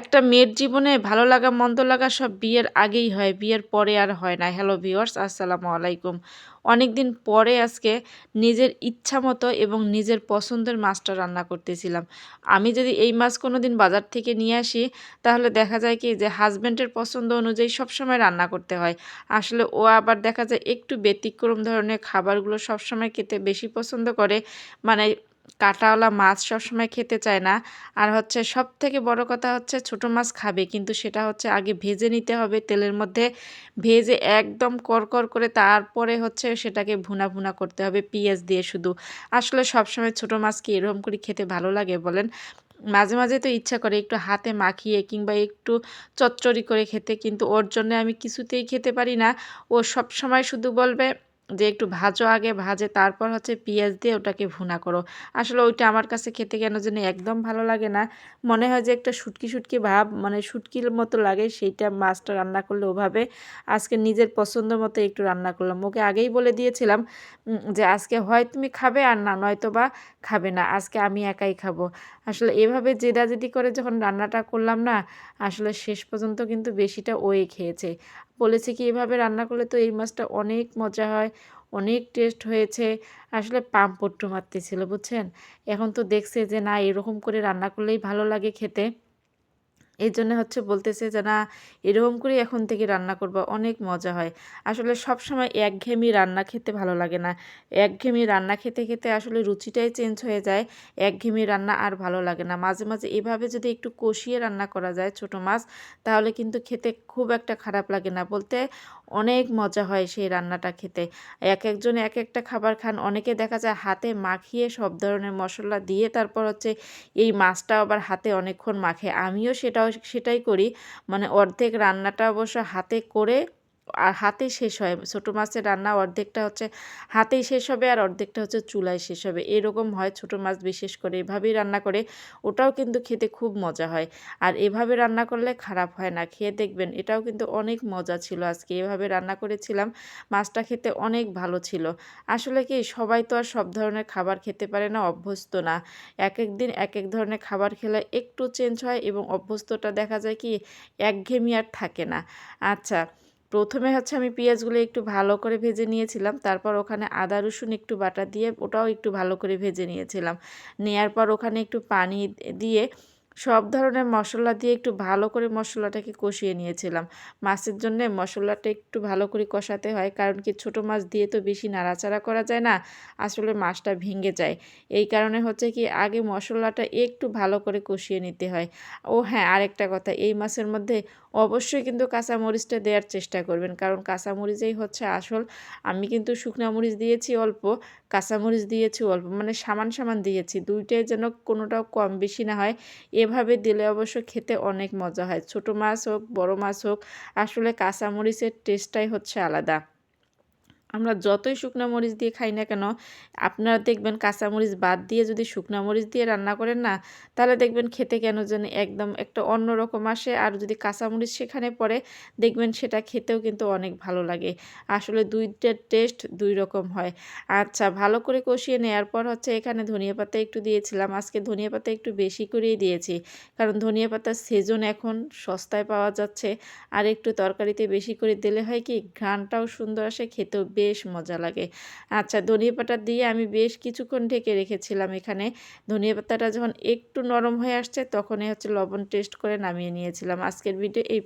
একটা মেয়ের জীবনে ভালো লাগা, মন্দ লাগা সব বিয়ের আগেই হয়, বিয়ের পরে আর হয় না। হ্যালো ভিওয়ার্স আসসালামু আলাইকুম। অনেক দিন পরে আজকে নিজের ইচ্ছা মতো এবং নিজের পছন্দের মাছটা রান্না করতেছিলাম। আমি যদি এই মাছ কোনো দিন বাজার থেকে নিয়ে আসি, তাহলে দেখা যায় কি যে হাজব্যান্ডের পছন্দ অনুযায়ী সবসময় রান্না করতে হয়। আসলে ও আবার দেখা যায় একটু ব্যতিক্রম ধরনের খাবারগুলো সবসময় খেতে বেশি পছন্দ করে। মানে কাঁটাওয়ালা মাছ সবসময় খেতে চায় না। আর হচ্ছে সব থেকে বড় কথা হচ্ছে ছোট মাছ খাবে, কিন্তু সেটা হচ্ছে আগে ভেজে নিতে হবে তেলের মধ্যে। ভেজে একদম করকর করে তারপরে হচ্ছে সেটাকে ভুনা ভুনা করতে হবে পেঁয়াজ দিয়ে শুধু। আসলে সবসময় ছোট মাছ কি এরকম করে খেতে ভালো লাগে বলেন। মাঝে মাঝে তো ইচ্ছা করে একটু হাতে মাখিয়ে কিংবা একটু চচ্চড়ি করে খেতে, কিন্তু ওর জন্য আমি কিছুতেই খেতে পারি না। ও সব সময় শুধু বলবে যে একটু ভাজো আগে, ভাজে তারপর হচ্ছে পেঁয়াজ দিয়ে ওটাকে ভুনা করো। আসলে ওইটা আমার কাছে খেতে কেন জানি একদম ভালো লাগে না। মনে হয় যে একটা শুটকি শুটকি ভাব মানে শুটকির মতো লাগে সেইটা মাছটা রান্না করলে ওভাবে। আজকে নিজের পছন্দ মতো একটু রান্না করলাম। ওকে আগেই বলে দিয়েছিলাম যে আজকে হয় তুমি খাবে আর না নয়তো বা খাবে না, আজকে আমি একাই খাব। আসলে এভাবে জেদাজেদি করে যখন রান্নাটা করলাম না, আসলে শেষ পর্যন্ত কিন্তু বেশিটা ওই খেয়েছে। বলেছে কি, এভাবে রান্না করলে তো এই মাছটা অনেক মজা হয়, অনেক টেস্ট হয়েছে। আসলে পাম্পট্টু মারতেছিল, বুঝছেন? এখন তো দেখছে যে না, এরকম করে রান্না করলেই ভালো লাগে খেতে। এই জন্য হচ্ছে বলতেছে যে, না, এরকম করে এখন থেকে রান্না করব, অনেক মজা হয়। আসলে সব সময় একঘেয়েমি রান্না খেতে ভালো লাগে না। একঘেয়েমি রান্না খেতে খেতে আসলে রুচিটাই চেঞ্জ হয়ে যায়, একঘেয়েমি রান্না আর ভালো লাগে না। মাঝে মাঝে এভাবে যদি একটু কষিয়ে রান্না করা যায় ছোট মাছ, তাহলে কিন্তু খেতে খুব একটা খারাপ লাগে না। বলতে অনেক মজা হয় সেই রান্নাটা খেতে। এক একজনে এক একটা খাবার খান, অনেকে দেখা যায় হাতে মাখিয়ে সব ধরনের মশলা দিয়ে তারপর হচ্ছে এই মাছটা আবার হাতে অনেকক্ষণ মাখে। আমিও সেটাও সেটাই করি। মানে অর্ধেক রান্নাটা অবশ্য হাতে করে আর হাতেই শেষ হয়। ছোটো মাছের রান্না অর্ধেকটা হচ্ছে হাতেই শেষ হবে আর অর্ধেকটা হচ্ছে চুলায় শেষ হবে। এরকম হয় ছোটো মাছ বিশেষ করে এভাবেই রান্না করে। ওটাও কিন্তু খেতে খুব মজা হয়। আর এভাবে রান্না করলে খারাপ হয় না। খেয়ে দেখবেন এটাও কিন্তু অনেক মজা ছিল আজকে। এভাবে রান্না করেছিলাম। মাছটা খেতে অনেক ভালো ছিল। আসলে কি সবাই তো আর সব ধরনের খাবার খেতে পারে না, অভ্যস্ত না। এক এক দিন এক এক ধরনের খাবার খেলে একটু চেঞ্জ হয় এবং অভ্যস্তটা দেখা যায় কি একঘেমি আর থাকে না। আচ্ছা প্রথমে হচ্ছে আমি পেঁয়াজগুলো একটু ভালো করে ভেজে নিয়েছিলাম। তারপর ওখানে আদা, রসুন একটু বাটা দিয়ে ওটাও একটু ভালো করে ভেজে নিয়েছিলাম। নেয়ার পর ওখানে একটু পানি দিয়ে সব ধরনের মশলা দিয়ে একটু ভালো করে মশলাটাকে কষিয়ে নিয়েছিলাম। মাছের জন্য মশলাটা একটু ভালো করে কষাতে হয়, কারণ কি ছোট মাছ দিয়ে তো বেশি নাড়াচাড়া করা যায় না, আসলে মাছটা ভেঙে যায়। এই কারণে হচ্ছে কি আগে মশলাটা একটু ভালো করে কষিয়ে নিতে হয়। ও হ্যাঁ আরেকটা কথা, এই মাছের মধ্যে অবশ্যই কিন্তু কাঁচামরিচটা দেওয়ার চেষ্টা করবেন। কারণ কাঁচামরিচেই হচ্ছে আসল। আমি কিন্তু শুকনা মরিচ দিয়েছি অল্প, কাঁচামরিচ দিয়েছি অল্প মানে সামান সামান দিয়েছি। দুইটাই যেন কোনোটাও কম বেশি না হয়। এভাবে দিলে অবশ্য খেতে অনেক মজা হয়। ছোট মাছ হোক, বড় মাছ হোক, আসলে কাঁচামরিচের টেস্টটাই হচ্ছে আলাদা। আমরা যতই শুকনো মরিচ দিয়ে খাই না কেন, আপনারা দেখবেন কাঁচামরিচ বাদ দিয়ে যদি শুকনো মরিচ দিয়ে রান্না করেন না, তাহলে দেখবেন খেতে কেন যেন একদম একটা অন্য রকম আসে। আর যদি কাঁচামরিচ সেখানে পড়ে, দেখবেন সেটা খেতেও কিন্তু অনেক ভালো লাগে। আসলে দুইটার টেস্ট দুই রকম হয়। আচ্ছা ভালো করে কষিয়ে নেওয়ার পর হচ্ছে এখানে ধনিয়া পাতা একটু দিয়েছিলাম। আজকে ধনিয়া পাতা একটু বেশি করেই দিয়েছি। কারণ ধনিয়া পাতার সেজন এখন সস্তায় পাওয়া যাচ্ছে। আর একটু তরকারিতে বেশি করে দিলে হয় কি ঘ্রানটাও সুন্দর আসে, খেতেও বেশ মজা লাগে। আচ্ছা ধনিয়া পাতা দিয়ে আমি বেশ কিছুক্ষণ ঢেকে রেখেছিলাম এখানে। ধনিয়া পাতাটা যখন একটু নরম হয়ে আসছে, তখনই হচ্ছে লবণ টেস্ট করে নামিয়ে নিয়েছিলাম। আজকের ভিডিও এই